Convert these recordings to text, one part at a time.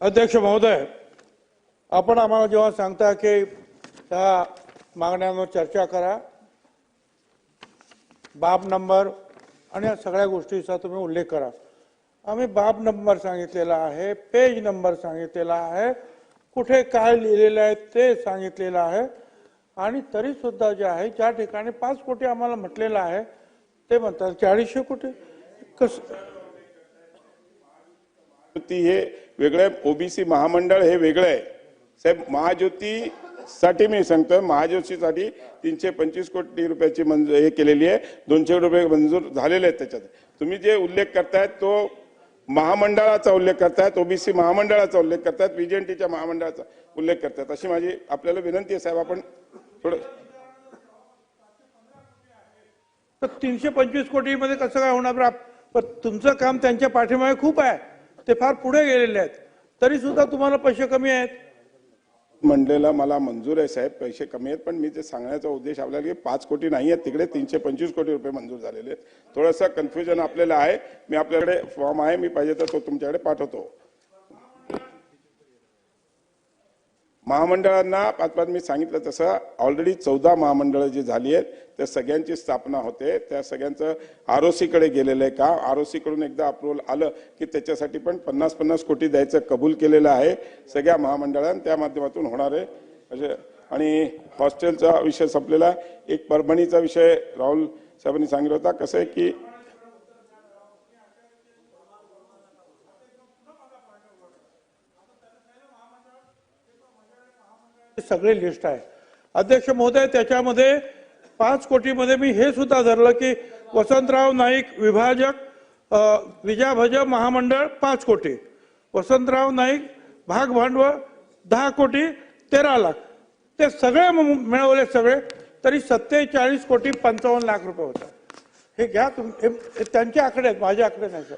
अध्यक्ष महोदय आपण आम्हाला जेव्हा सांगता की त्या मागण्यांवर चर्चा करा बाब नंबर आणि या सगळ्या गोष्टीचा तुम्ही उल्लेख करा. आम्ही बाब नंबर सांगितलेला आहे पेज नंबर सांगितलेला आहे कुठे काय लिहिलेलं आहे ते सांगितलेलं आहे. आणि तरी सुद्धा जे आहे ज्या ठिकाणी पाच कोटी आम्हाला म्हटलेलं आहे ते म्हणतात चाळीसशे कोटी. कसं महायुती हे वेगळं आहे. ओबीसी महामंडळ हे वेगळं आहे. साहेब महाज्योतीसाठी मी सांगतोय महाज्योतीसाठी तीनशे पंचवीस कोटी रुपयाची मंजूर हे केलेली आहे. दोनशे रुपये मंजूर झालेले आहेत त्याच्यात. तुम्ही जे उल्लेख करतायत तो महामंडळाचा उल्लेख करतायत ओबीसी महामंडळाचा उल्लेख करतायत बीजेएनटीच्या महामंडळाचा उल्लेख करतायत. अशी माझी आपल्याला विनंती आहे साहेब आपण थोडं तर तीनशे पंचवीस कोटी मध्ये कसं काय होणार? आप- पण तुमचं काम त्यांच्या पाठीमागे खूप आहे. ते फार पुढे गेलेले आहेत. तरी सुद्धा तुम्हाला पैसे कमी आहेत? म्हणलेलं मला मंजूर आहे साहेब पैसे कमी आहेत पण मी ते सांगण्याचा उद्देश आपल्याला की पाच कोटी नाही आहेत तिकडे तीनशे पंचवीस कोटी रुपये मंजूर झालेले आहेत. थोडंसं कन्फ्युजन आपल्याला आहे. मी आपल्याकडे फॉर्म आहे मी पाहिजे तर तो तुमच्याकडे पाठवतो. महामंडळांना पाच पाच मी सांगितलं तसं ऑलरेडी चौदा महामंडळं जी झाली आहेत त्या सगळ्यांची स्थापना होते. त्या सगळ्यांचं आर ओ सीकडे गेलेलं आहे का ओ सीकडून एकदा अप्रुव्हल आलं की त्याच्यासाठी पण पन्नास पन्नास कोटी द्यायचं कबूल केलेलं आहे. सगळ्या महामंडळां त्या माध्यमातून होणार आहे. असे आणि हॉस्टेलचा विषय संपलेला. एक परभणीचा विषय राहुल साहेबांनी सांगितलं होता. कसं आहे की सगळे लिस्ट आहे. अध्यक्ष महोदय त्याच्यामध्ये पाच कोटीमध्ये मी हे सुद्धा धरलं की वसंतराव नाईक विभाजक अ, विजाभज महामंडळ पाच कोटी. वसंतराव नाईक भाग भांडवल दहा कोटी तेरा लाख. ते सगळे मिळवले सगळे तरी सत्तेचाळीस कोटी पंचावन्न लाख रुपये होतात. हे घ्या तुम हे त्यांचे आकडे आहेत माझे आकडे नाही सर.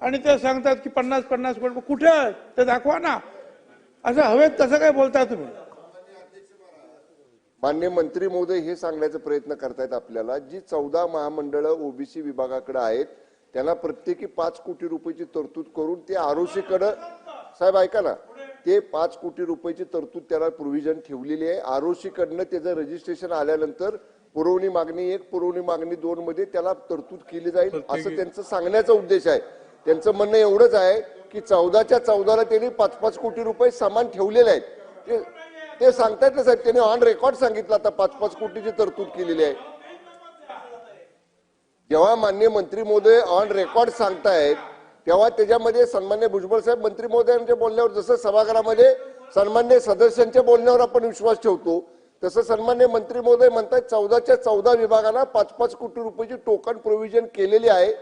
आणि ते सांगतात की पन्नास पन्नास कोटी कुठे आहे ते दाखवा ना. असं हवेत तसं काय बोलता तुम्ही? मान्य मंत्री महोदय हे सांगण्याचा प्रयत्न करतायत आपल्याला जी चौदा महामंडळं ओबीसी विभागाकडे आहेत त्यांना प्रत्येकी पाच कोटी रुपयाची तरतूद करून ते आरोसीकडं साहेब ऐका ना ते पाच कोटी रुपयाची तरतूद त्याला प्रोव्हिजन ठेवलेली आहे. आरोसी कडनं त्याचं रजिस्ट्रेशन आल्यानंतर पुरवणी मागणी एक पुरवणी मागणी दोन मध्ये त्याला तरतूद केली जाईल असं त्यांचं सांगण्याचा उद्देश आहे. त्यांचं म्हणणं एवढंच आहे की चौदाच्या चौदाला त्यांनी पाच पाच कोटी रुपये समान ठेवलेले आहेत. ते ते सांगतायत ना साहेब त्यांनी ऑन रेकॉर्ड सांगितलं आता पाच पाच कोटीची तरतूद केलेली आहे. जेव्हा मान्य मंत्री महोदय ऑन रेकॉर्ड सांगतायत तेव्हा त्याच्यामध्ये सन्मान्य भुजबळ साहेब मंत्री महोदयांच्या बोलण्यावर जसं सभागृहामध्ये सन्मान्य सदस्यांच्या बोलण्यावर आपण विश्वास ठेवतो तसं सन्मान्य मंत्री महोदय म्हणतात चौदाच्या चौदा विभागाला पाच पाच कोटी रुपयाची टोकन प्रोव्हिजन केलेली आहे.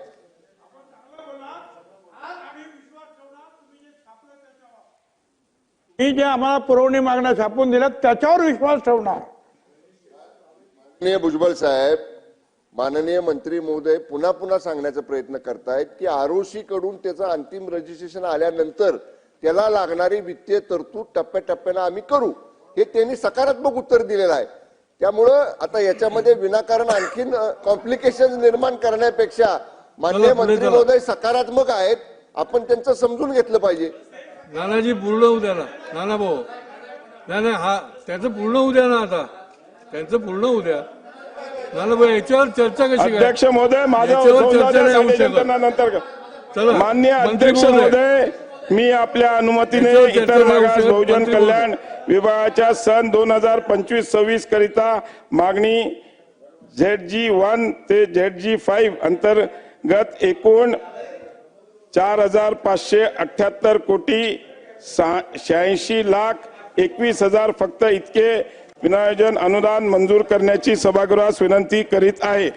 ही जे आम्हाला पुरवणी मागण्या छापून दिल्यात त्याच्यावर विश्वास ठेवणार. माननीय भुजबळ साहेब माननीय मंत्री महोदय पुन्हा पुन्हा सांगण्याचा प्रयत्न करतायत की आरओसी कडून त्याचं अंतिम रजिस्ट्रेशन आल्यानंतर त्याला लागणारी वित्तीय तरतूद टप्प्याटप्प्यानं आम्ही करू. हे त्यांनी सकारात्मक उत्तर दिलेलं आहे. त्यामुळं आता याच्यामध्ये विनाकारण आणखीन कॉम्प्लिकेशन निर्माण करण्यापेक्षा माननीय मंत्री. महोदय सकारात्मक आहेत. आपण त्यांचं समजून घेतलं पाहिजे. नानाजी पूर्ण होऊ द्या ना नाना भाऊ नाही नाही हा त्याचं पूर्ण होऊ द्या ना आता त्यांचं पूर्ण होऊ द्या नाना भाऊ याच्यावर चर्चा कशी अध्यक्ष महोदय माझा याच्यावर उद्धव चर्चा नाही होऊ शकत. नंतर. चला, मान्य मंत्री अध्यक्ष महोदय. महोदय मी आपल्या अनुमतीने चर्चा इतर नाही होऊ मागास शकत. बहुजन मंत्री कल्याण विभागाच्या सन दोन हजार पंचवीस सव्वीस करिता मागणी झेड जी वन ते झेड जी फाईव्ह अंतर्गत एकूण चार हजार पाचशे अठ्याहत्तर कोटी शहाऐंशी लाख एकवीस हजार फक्त इतके विनायोजन अनुदान मंजूर करण्याची सभागृहास विनंती करीत आहे.